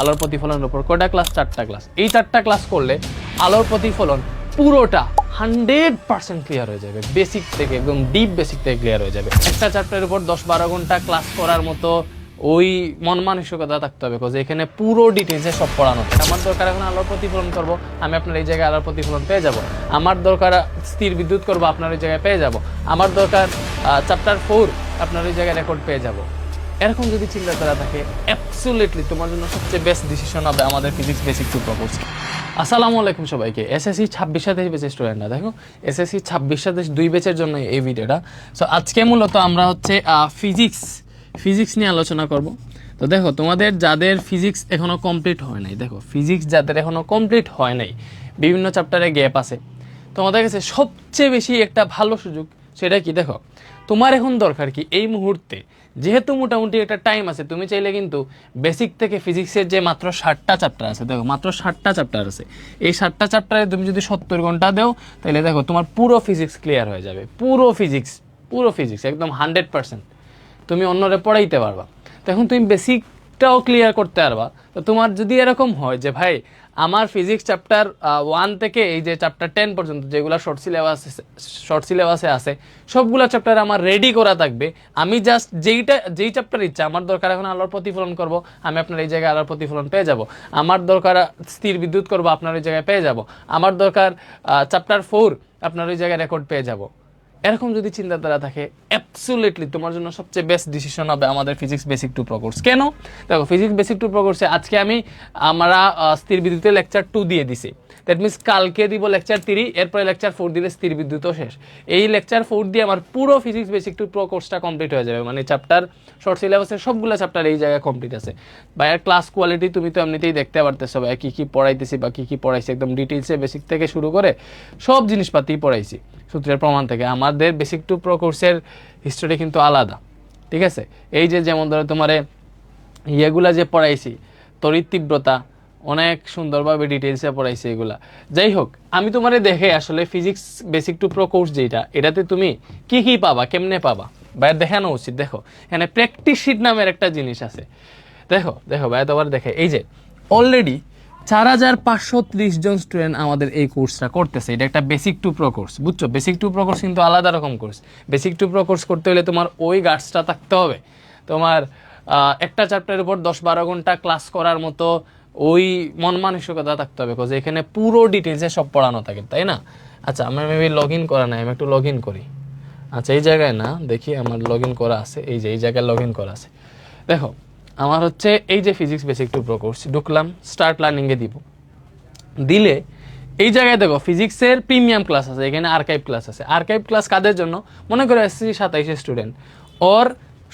আলোর প্রতিফলনের উপর। কটা ক্লাস চারটা ক্লাস এই চারটা ক্লাস করলে আলোর প্রতিফলন পুরোটা হান্ড্রেড পার্সেন্ট ক্লিয়ার হয়ে যাবে। বেসিক থেকে একদম ডিপ বেসিক থেকে ক্লিয়ার হয়ে যাবে। একটা চ্যাপ্টারের উপর দশ বারো ঘণ্টা ক্লাস করার মতো ওই মন মানসিকতা থাকতে হবে, because এখানে পুরো ডিটেলসে সব পড়ানো। আমার দরকার এখন আলোর প্রতিফলন করব, আমি আপনার এই জায়গায় আলোর প্রতিফলন পেয়ে যাব। আমার দরকার স্থির বিদ্যুৎ করব, আপনার ওই জায়গায় পেয়ে যাব। আমার দরকার চ্যাপ্টার ফোর আপনার ওই জায়গায় রেকর্ড পেয়ে যাব। এরকম যদি চিন্তাধারা থাকে অ্যাবসুলেটলি তোমার জন্য সবচেয়ে বেস্ট ডিসিশন হবে আমাদের ফিজিক্স বেসিক টু প্রপোজ আসসালামু আলাইকুম সবাইকে। এসএসসি ছাব্বিশ সাতাশ বেচের স্টুডেন্টরা দেখো এসএসসি ছাব্বিশ সাতাশ দুই বেচের জন্য এই ভিডিওটা সো আজকে মূলত আমরা হচ্ছে ফিজিক্স ফিজিক্স নিয়ে আলোচনা করব। তো দেখো, তোমাদের যাদের ফিজিক্স এখনও কমপ্লিট হয় নাই, দেখো ফিজিক্স যাদের এখনও কমপ্লিট হয় নাই, বিভিন্ন চ্যাপ্টারে গ্যাপ আছে। তোমাদের কাছে সবচেয়ে বেশি একটা ভালো সুযোগ সেটা কি? দেখো, তোমার এখন দরকার কি? এই মুহূর্তে যেহেতু মোটামুটি একটা টাইম আছে, তুমি চাইলে কিন্তু বেসিক থেকে ফিজিক্সের যে মাত্র ষাটটা চ্যাপ্টার আছে, দেখো, মাত্র ষাটটা চ্যাপ্টার আছে। এই ষাটটা চ্যাপ্টারে তুমি যদি সত্তর ঘণ্টা দেও তাহলে দেখো, তোমার পুরো ফিজিক্স ক্লিয়ার হয়ে যাবে। পুরো ফিজিক্স পুরো ফিজিক্স একদম হান্ড্রেড পার্সেন্ট তুমি অন্যরে পড়াইতে পারবা। তো এখন তুমি বেসিকটাও ক্লিয়ার করতে পারবা। তো তোমার যদি এরকম হয় যে, ভাই আমার ফিজিক্স চ্যাপ্টার ওয়ান থেকে এই যে চ্যাপ্টার টেন পর্যন্ত যেগুলো শর্ট সিলেবাস শর্ট সিলেবাসে আছে, সবগুলো চ্যাপ্টার আমার রেডি করা থাকবে। আমি জাস্ট যেইটা, যেই চ্যাপ্টার ইচ্ছা, আমার দরকার এখন আলোর প্রতিফলন করব, আমি আপনার এই জায়গায় আলোর প্রতিফলন পেয়ে যাব। আমার দরকার স্থির বিদ্যুৎ করব, আপনার ওই জায়গায় পেয়ে যাব। আমার দরকার চ্যাপ্টার ফোর আপনার ওই জায়গায় রেকর্ড পেয়ে যাব। এরকম যদি চিন্তাধারা থাকে অ্যাবসুলেটলি তোমার জন্য সবচেয়ে বেস্ট ডিসিশন হবে আমাদের ফিজিক্স বেসিক টু প্রকোর্স কেন? দেখো ফিজিক্স বেসিক টু প্রকোর্সে আজকে আমি, আমরা স্থির বিদ্যুতের লেকচার টু দিয়ে দিছি। দ্যাট মিনস কালকে দিব লেকচার থ্রি এরপরে লেকচার ফোর দিলে স্থির বিদ্যুৎও শেষ। এই লেকচার ফোর দিয়ে আমার পুরো ফিজিক্স বেসিক টু প্রো কোর্সটা কমপ্লিট হয়ে যাবে। মানে চ্যাপ্টার শর্ট সিলেবাসের সবগুলো চ্যাপ্টার এই জায়গায় কমপ্লিট আছে। ভাইয়ার ক্লাস কোয়ালিটি তুমি তো এমনিতেই দেখতে পারতেছো ভাই, কী কী পড়াইতেছি বা কী কী পড়াইছি, একদম ডিটেলসে বেসিক থেকে শুরু করে সব জিনিসপাতি পড়াইছি সূত্রের প্রমাণ থেকে। আমাদের বেসিক টু প্রো কোর্সের হিস্টোরি কিন্তু আলাদা, ঠিক আছে? এই যে যেমন ধরো তোমারে ইয়েগুলা যে পড়াইছি, তড়িৎ তীব্রতা অনেক সুন্দরভাবে ডিটেলসে পড়াইছে এগুলা। যাই হোক, আমি তোমারে দেখে আসলে physics basic to pro course যেটা, এটাতে তুমি কি কি পাবা, কেমনে পাবা? ভাইয়ের দেখানো উচিত, দেখো। এখানে প্র্যাকটিস শিট নামের একটা জিনিস আছে। দেখো দেখো ভাই তোমার দেখে। এই যে অলরেডি চার হাজার পাঁচশো ত্রিশ জন স্টুডেন্ট আমাদের এই কোর্সটা করতেছে। এটা একটা বেসিক টু প্রো কোর্স বুঝছ? বেসিক টু প্রো কোর্স কিন্তু আলাদা রকম কোর্স বেসিক টু প্রো কোর্স করতে হলে তোমার ওই গার্ডসটা থাকতে হবে। তোমার একটা চ্যাপ্টারের উপর দশ বারো ঘণ্টা ক্লাস করার মতো ওই মন মানসিকতা থাকতে হবে বিকজ এখানে পুরো ডিটেলসে সব পড়ানো থাকে, তাই না? আচ্ছা আমার মেবি লগ ইন করা নাই, আমি একটু লগ ইন করি। আচ্ছা এই জায়গায় না, দেখি আমার লগ ইন করা আছে, এই যে, এই জায়গায় লগ ইন করা আছে। দেখো, আমার হচ্ছে এই যে physics basic to pro course ঢুকলাম স্টার্ট লার্নিংয়ে দিব। দিলে, এই জায়গায় দেখো ফিজিক্সের প্রিমিয়াম ক্লাস আছে, এখানে আর্কাইভ ক্লাস আছে। আর্কাইভ ক্লাস কাদের জন্য? মনে করো এসসি সাতাইশে স্টুডেন্ট ওর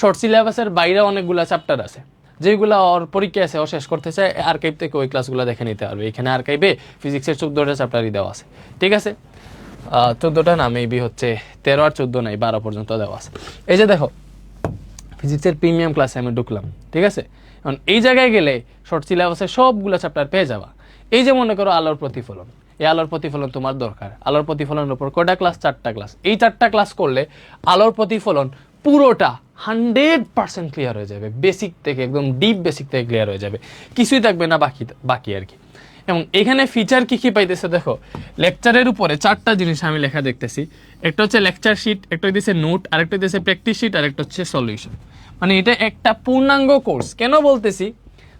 শর্ট সিলেবাসের বাইরে অনেকগুলো চ্যাপ্টার আছে। যেগুলো ওর পরীক্ষা আছে, ও শেষ করতে চায় আর্কাইভ থেকে ওই ক্লাসগুলো দেখে নিতে পারবে। এখানে আর্কাইভে ফিজিক্সের চোদ্দোটা চ্যাপ্টারই দেওয়া আছে। ঠিক আছে? চোদ্দোটা না মেবি হচ্ছে তেরো আর চোদ্দ নাই বারো পর্যন্ত দেওয়া আছে। এই যে দেখো ফিজিক্সের প্রিমিয়াম ক্লাসে আমি ঢুকলাম, ঠিক আছে? এখন এই জায়গায় গেলে শর্ট সিলেবাসে সবগুলো চ্যাপ্টার পেয়ে যাবা। এই যে মনে করো আলোর প্রতিফলন, এই আলোর প্রতিফলন তোমার দরকার। আলোর প্রতিফলনের উপর কয়টা ক্লাস চারটা ক্লাস এই চারটা ক্লাস করলে আলোর প্রতিফলন পুরোটা হান্ড্রেড পার্সেন্ট ক্লিয়ার হয়ে যাবে। বেসিক থেকে একদম ডিপ বেসিক থেকে ক্লিয়ার হয়ে যাবে। কিছুই থাকবে না বাকি বাকি আর কি। এবং এখানে ফিচার কী কী পাইতেছে দেখো লেকচারের উপরে চারটা জিনিস আমি লেখা দেখতেছি। একটা হচ্ছে লেকচার শিট একটা হইতেছে নোট আরেকটা হইতেছে প্র্যাকটিস শিট আর একটা হচ্ছে সলিউশন মানে এটা একটা পূর্ণাঙ্গ কোর্স কেন বলতেছি?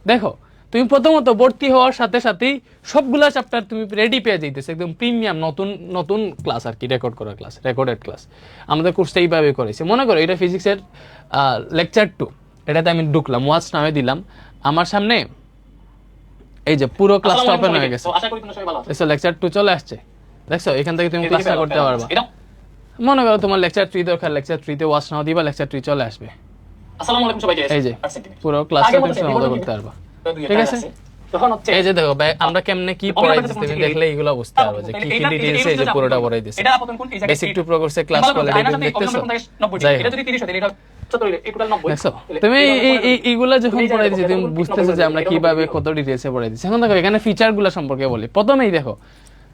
দেখো তুমি প্রথমত ভর্তি হওয়ার সাথে সাথেই সবগুলা চ্যাপ্টার তুমি রেডি পেয়ে যাইতেছে। একদম প্রিমিয়াম নতুন নতুন ক্লাস আর কি রেকর্ড করা ক্লাস রেকর্ডেড ক্লাস আমাদের কোর্সটা এইভাবে করেছে। মনে করো এটা ফিজিক্সের লেকচার টু এটাতে আমি ঢুকলাম ওয়াচ নামে দিলাম। আমার সামনে এই যে পুরো ক্লাসটা ওপেন হয়ে গেছে। দেখছ লেকচার টু চলে আসছে। দেখছ এখান থেকে তুমি ক্লাসটা করতে পারবা। মনে করো তোমার লেকচার থ্রি দরকার লেকচার থ্রিতে ওয়াচ নাও দিবা লেকচার থ্রি চলে আসবে। আসসালামু আলাইকুম সবাইকে। এই যে পুরো ক্লাসটা তুমি করতে? পারবা। ঠিক একটা আছে? আছে। তখন হচ্ছে এই যে দেখো ভাই আমরা কেমনে কি পড়াই আপনাদের তুমি দেখলে এগুলো বুঝতে পারবে যে কি কি ডিটেইলস এই যে পুরোটা পড়াই দিছে এটা আপাতত কোন এই বেসিক টু এটা- ক্লাস কোয়ালিটি দেখতেছো? অন্য কোন নব্বই, যাই এটা যদি 30 হয়, এটা 70, এই টোটাল 90 দেখছ? তাহলে তুমি এই এই- এই- এইগুলা যখন এই পড়াই দিচ্ছি তুমি বুঝতেছো যে আমরা কীভাবে কত ডিটেইলসে পড়াই দিচ্ছি এখন দেখো এখানে ফিচারগুলো সম্পর্কে বলি। প্রথমেই দেখো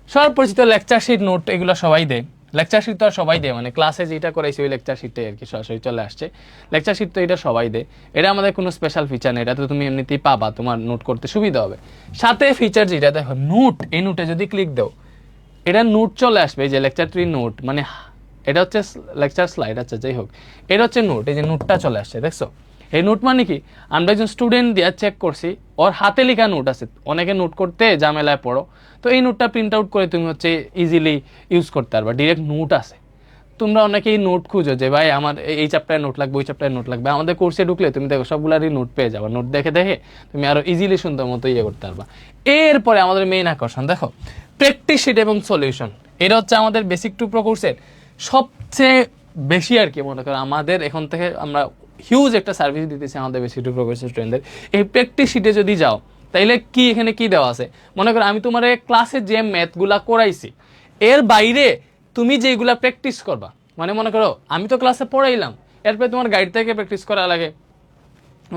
সর্বপরিচিত লেকচার শিট নোট এগুলো সবাই দেয়। লেকচার শিট তো আর সবাই দেয় মানে ক্লাসে যেটা করাইছি ওই লেকচার শিটটাই আর কি সরাসরি চলে আসছে। লেকচার শিট তো এটা সবাই দেয়। এটা আমাদের কোনো স্পেশাল ফিচার নেই এটা তো তুমি এমনিতেই পাবা, তোমার নোট করতে সুবিধা হবে। সাথে ফিচার যেটা, দেখো নোট এই নোটে যদি ক্লিক দাও, এটা নোট চলে আসবে যে লেকচার থ্রি নোট মানে এটা হচ্ছে লেকচার স্লাইড আচ্ছা যাই হোক। এটা হচ্ছে নোট এই যে নোটটা চলে আসছে, দেখছ? এই নোট মানে কি? আমরা একজন স্টুডেন্ট দিয়ে চেক করছি, ওর হাতে লেখা নোট আছে। অনেকে নোট করতে ঝামেলায় পড়ো। তো এই নোটটা প্রিন্ট আউট করে তুমি হচ্ছে ইজিলি ইউজ করতে পারবা। ডিরেক্ট নোট আছে। তোমরা অনেকেই নোট খুঁজো যে, ভাই, আমার এই চ্যাপ্টারে নোট লাগবে, ওই চ্যাপ্টারে নোট লাগবে। আমাদের কোর্সে ঢুকলে তুমি দেখো সবগুলারই নোট পেয়ে যাবে। নোট দেখে দেখে তুমি আরও ইজিলি সুন্দর মতো ইয়ে করতে পারবা। এরপরে আমাদের মেইন আকর্ষণ, দেখো প্র্যাকটিস শিট এবং সলিউশন এটা হচ্ছে আমাদের বেসিক টু প্রো কোর্সের সবচেয়ে বেশি আর কি, মনে করো, আমাদের এখন থেকে আমরা হিউজ একটা সার্ভিস দিতেছি আমাদের বেসিক টু প্রো স্টুডেন্টদের এই প্র্যাকটিস শিটে যদি যাও, তাইলে কি এখানে কি দেওয়া আছে? মনে করো, আমি তোমার ক্লাসে যে ম্যাথগুলা করাইছি, এর বাইরে তুমি যেগুলা প্র্যাকটিস করবা মানে মনে করো, আমি তো ক্লাসে পড়াইলাম, এরপরে তোমার গাইড থেকে প্র্যাকটিস করা লাগে,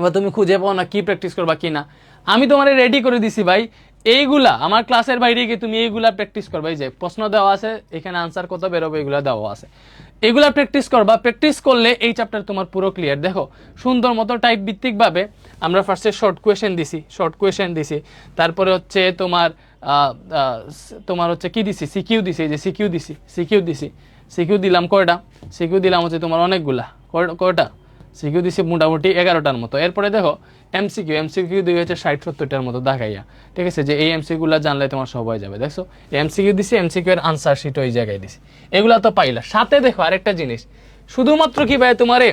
বা তুমি খুঁজে পাও না কি প্র্যাকটিস করবা, কি না। আমি তোমার রেডি করে দিছি ভাই, এইগুলা, আমার ক্লাসের বাইরে গিয়ে তুমি এইগুলা প্র্যাকটিস করবা, এই যে প্রশ্ন দেওয়া আছে, এখানে আনসার কত বেরোবে, এগুলা দেওয়া আছে। এগুলা প্র্যাকটিস করবা। প্র্যাকটিস করলে এই চ্যাপ্টার তোমার পুরো ক্লিয়ার দেখো, সুন্দর মতো টাইপ ভিত্তিকভাবে আমরা ফার্স্টে শর্ট কোয়েশন দিছি। শর্ট কোয়েশন দিছি। তারপরে হচ্ছে তোমার তোমার হচ্ছে কি দিছি? সিকিউ দিছি। যে সিকিউ দিছি। সিকিউ দিছি। সিকিউ দিলাম কয়টা? সিকিউ দিলাম হচ্ছে তোমার অনেকগুলা। কয়- কয়টা? সিকিউ দিছি মোটামুটি এগারোটার মতো। এরপরে দেখো, এমসিকিউ এমসিকিউ দুই হচ্ছে ষাট সত্তরটার মতো দেখাইয়া। ঠিক আছে, যে এই এমসিকিউগুলো জানলে তোমার সব হয়ে যাবে। দেখছ? এমসিকিউ দিছি এমসিকিউ এর আনসার শিট ওই জায়গায় দিছি। এগুলা তো পাইলা। সাথে দেখো আরেকটা জিনিস। শুধুমাত্র কি ভাই তোমারে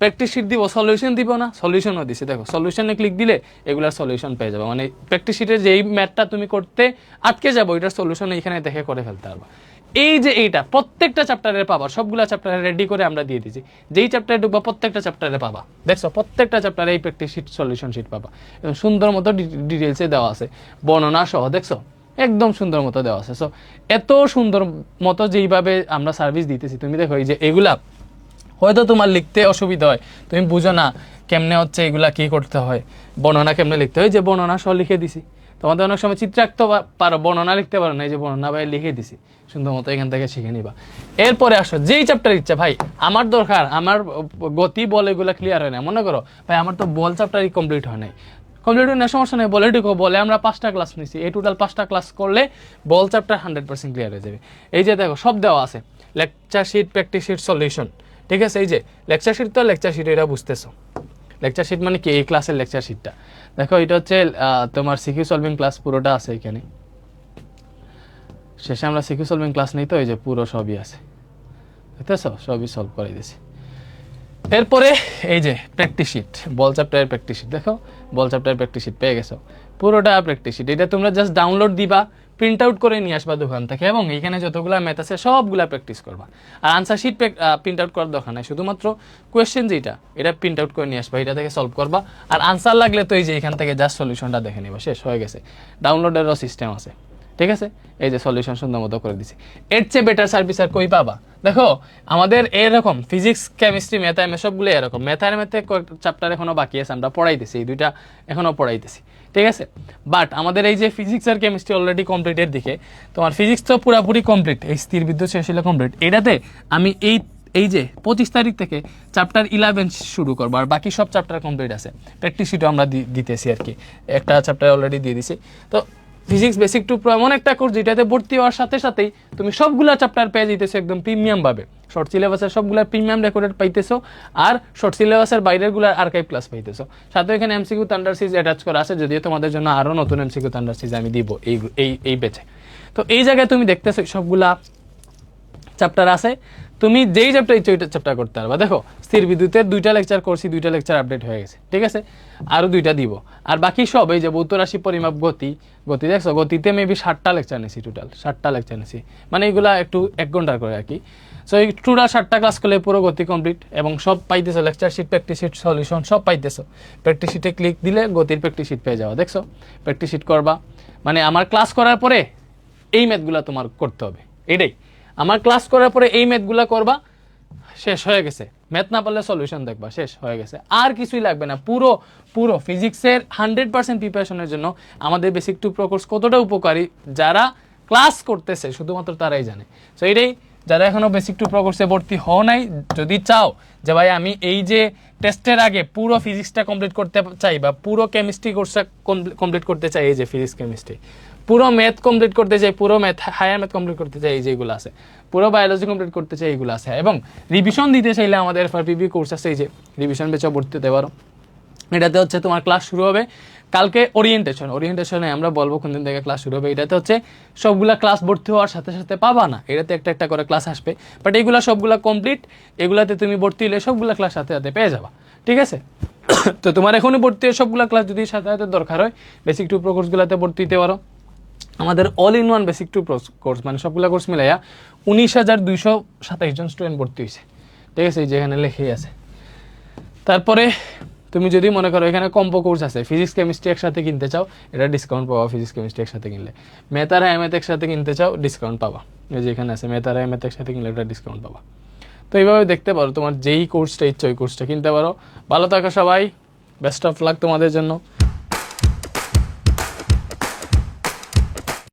প্র্যাকটিস শিট দিব সলিউশন দিব না? সলিউশনও দিছি। দেখো সলিউশনে ক্লিক দিলে এগুলার সলিউশন পেয়ে যাবে। মানে প্র্যাকটিস শিটের যেই ম্যাথটা তুমি করতে আটকে যাব, ওইটার সলিউশন এখানে দেখে করে ফেলতে পারবা। এই যে এইটা, প্রত্যেকটা চ্যাপ্টারের পাবা, সবগুলা চ্যাপ্টারে রেডি করে আমরা দিয়ে দিছি। যেই চ্যাপ্টারে ঢুকবা, প্রত্যেকটা চ্যাপ্টারে পাবা। দেখছ প্রত্যেকটা চ্যাপ্টারে এই প্র্যাকটিস শিট সলিউশন শিট পাবা। এবং সুন্দর মতো ডিটেলসে দেওয়া আছে। বর্ণনা সহ দেখছ একদম সুন্দর মতো দেওয়া আছে। সো এত সুন্দর মতো যেইভাবে আমরা সার্ভিস দিতেছি, তুমি দেখো এই যে এগুলা, হয়তো তোমার লিখতে অসুবিধা হয়, তুমি বুঝো না কেমনে হচ্ছে এগুলা কি করতে হয়, বর্ণনা কেমনে লিখতে হয় যে বর্ণনা সহ লিখে দিছি। তোমাদের অনেক সময় চিত্র আঁকতে পারো, বর্ণনা লিখতে পারো না, এই যে বর্ণনা ভাই লিখে দিছি। সুন্দর মতো এখান থেকে শিখে নিবা। এরপরে আসো, যেই চ্যাপ্টার ইচ্ছা, ভাই, আমার দরকার, আমার গতি বল এগুলো ক্লিয়ার হয় না মনে করো, ভাই, আমার তো বল চ্যাপ্টারই কমপ্লিট হয় নাই। কমপ্লিট হয় না সমস্যা নেই, বলে ঢুকো, বলে আমরা পাঁচটা ক্লাস নিছি। এই টোটাল পাঁচটা ক্লাস করলে বল চ্যাপ্টার হান্ড্রেড পার্সেন্ট ক্লিয়ার হয়ে যাবে। এই যে দেখো, সব দেওয়া আছে। Lecture sheet practice sheet solution ঠিক আছে, এই যে লেকচার শিট তো লেকচার শিট এটা বুঝতেছো। লেকচার শিট মানে কি? এই ক্লাসের লেকচার শিটটা দেখো, এটা হচ্ছে তোমার সিকিউ সলভিং ক্লাস পুরোটা আছে এখানে। শেষে আমরা সিকিউ সলভিং ক্লাস নেই তো, এই যে পুরো সবই আছে। বুঝতেছো সবই সলভ করে দিয়েছি। এরপরে, এই যে প্র্যাকটিস শিট বল চ্যাপ্টারের প্র্যাকটিস শিট দেখো বল চ্যাপ্টারের প্র্যাকটিস শিট পেয়ে গেছো। পুরোটা প্র্যাকটিস শিট এটা তোমরা জাস্ট ডাউনলোড দিবা প্রিন্ট আউট করে নিয়ে আসবা দোকান থেকে এবং এখানে যতগুলো ম্যাথ আছে সবগুলা প্র্যাকটিস করবা। আর আনসার শিট প্রিন্ট আউট করার দরকার নাই, শুধুমাত্র কোয়েশ্চেন যেটা এটা প্রিন্ট আউট করে নিয়ে আসবা, এটা থেকে সলভ করবা। আর আনসার লাগলে তো এই যে এখান থেকে জাস্ট সলিউশনটা দেখে নিবা, শেষ, হয়ে গেছে। ডাউনলোডেরও সিস্টেম আছে। ঠিক আছে? এই যে সলিউশন সুন্দর মতো করে দিছি। এর চেয়ে বেটার সার্ভিস আর কই পাবা? দেখো, আমাদের এরকম ফিজিক্স কেমিস্ট্রি ম্যাথ এম সবগুলো এরকম। ম্যাথার ম্যাথে চ্যাপ্টার এখনও বাকি আছে, আমরা পড়াইতেছি, এই দুইটা এখনও পড়াইতেছি। ঠিক আছে? বাট আমাদের এই যে ফিজিক্স আর কেমিস্ট্রি অলরেডি কমপ্লিটের দিকে, তোমার ফিজিক্স তো পুরোপুরি কমপ্লিট এই স্থির বিদ্যুৎ শেষিলা কমপ্লিট এটাতে আমি এই এই যে পঁচিশ তারিখ থেকে চ্যাপ্টার ইলেভেন শুরু করব, আর বাকি সব চ্যাপ্টার কমপ্লিট আছে। প্র্যাকটিস শিটও আমরা দিতেছি আর কি। একটা চ্যাপ্টার অলরেডি দিয়ে দিছি। তো ফিজিক্স বেসিক টু প্রো এমন একটা কোর্স যেটাতে ভর্তি হওয়ার সাথে সাথেই তুমি সবগুলা চ্যাপ্টার পেয়ে যেতেছো একদম প্রিমিয়াম ভাবে। শর্ট সিলেবাসের সবগুলা প্রিমিয়াম রেকর্ডেড পাইতেছো আর শর্ট সিলেবাসের বাইরেরগুলার আর্কাইভ ক্লাস পাইতেছো। সাথে এখানে এমসিকিউ থান্ডার সিজ অ্যাটাচ করা আছে, যদিও তোমাদের জন্য আরও নতুন এমসিকিউ থান্ডার সিজ আমি দিব এই এই এই বেচে তো এই জায়গায় তুমি দেখতেছো সবগুলা চ্যাপ্টার আছে। তুমি যেই চ্যাপ্টার ইচ্ছে ওইটা চ্যাপ্টার করতে পারবা। দেখো, স্থির বিদ্যুতের দুইটা লেকচার করছি, দুইটা লেকচার আপডেট হয়ে গেছে, ঠিক আছে? আরও দুইটা দিব। আর বাকি সব এই যে ভৌত রাশি পরিমাপ গতি গতি দেখছ? গতিতে মেবি ষাটটা লেকচার নিছি টোটাল ষাটটা লেকচার নিছি। মানে এগুলা একটু এক ঘণ্টার করে আর কি সো এই টোটাল ষাটটা ক্লাস করলে পুরো গতি কমপ্লিট এবং সব পাইতেছো lecture sheet practice sheet solution সব পাইতেছো। প্র্যাকটিস শিটে ক্লিক দিলে গতির প্র্যাকটিস শিট পেয়ে যাওয়া দেখছ? প্র্যাকটিস শিট করবা। মানে আমার ক্লাস করার পরে এই ম্যাথগুলো তোমার করতে হবে। এটাই। আমার ক্লাস করার পরে এই ম্যাথগুলো করবা, শেষ হয়ে গেছে। ম্যাথ না পারলে সলিউশন দেখবা, শেষ হয়ে গেছে। আর কিছুই লাগবে না, পুরো পুরো ফিজিক্সের হান্ড্রেড পার্সেন্ট প্রিপারেশনের জন্য আমাদের বেসিক টু প্রকোর্স কতটা উপকারী, যারা ক্লাস করতেছে, শুধুমাত্র তারাই জানে। তো এটাই যারা এখনও বেসিক টু প্রো কোর্সে ভর্তি হও নাই, যদি চাও যে ভাই আমি এই যে টেস্টের আগে পুরো ফিজিক্সটা কমপ্লিট করতে চাই বা পুরো কেমিস্ট্রি কোর্সটা কমপ্লিট করতে চাই, এই যে ফিজিক্স কেমিস্ট্রি পুরো ম্যাথ কমপ্লিট করতে চাই, পুরো ম্যাথ হায়ার ম্যাথ কমপ্লিট করতে চাই, এই যেগুলো আছে, পুরো বায়োলজি কমপ্লিট করতে চাই এইগুলো আছে, এবং রিভিশন দিতে চাইলে আমাদের এফআরপিবি কোর্স আছে, এই যে রিভিশন বেচা ভর্তি হতে পারো, এটাতে হচ্ছে তোমার ক্লাস শুরু হবে কালকে ওরিয়েন্টেশন ওরিয়েন্টেশনে আমরা বলব কোন দিন থেকে ক্লাস শুরু হবে। এটাতে হচ্ছে সবগুলা ক্লাস ভর্তি হওয়ার সাথে সাথে পাবা না। এটাতে একটা একটা করে ক্লাস আসবে। বাট এইগুলা সবগুলা কমপ্লিট এগুলাতে তুমি ভর্তি হলে সবগুলা ক্লাস সাথে সাথে পেয়ে যাবা। ঠিক আছে? তো তোমার এখনই ভর্তি সবগুলা ক্লাস যদি সাথে সাথে দরকার হয় বেসিক টু প্রো কোর্সগুলোতে ভর্তি হতে পারো। আমাদের all in one basic to course মানে সবগুলা কোর্স মিলাইয়া উনিশ হাজার দুইশো সাতাইশ জন স্টুডেন্ট ভর্তি হয়েছে ঠিক আছে? যেখানে লেখেই আছে। তারপরে তুমি যদি মনে করো এখানে কম্পো কোর্স আছে ফিজিক্স কেমিস্ট্রি একসাথে কিনতে চাও, এটা ডিসকাউন্ট পাবা ফিজিক্স কেমিস্ট্রি একসাথে কিনলে। মেথার ম্যাথ একসাথে কিনতে চাও ডিসকাউন্ট পাবা। এই যে এখানে আছে মেথার ম্যাথ একসাথে কিনলে একটা ডিসকাউন্ট পাবা। তো এইভাবে দেখতে পারো, তোমার যেই কোর্সটা ইচ্ছা, ওই কোর্সটা কিনতে পারো। ভালো থাকো সবাই বেস্ট অফ লাক তোমাদের জন্য।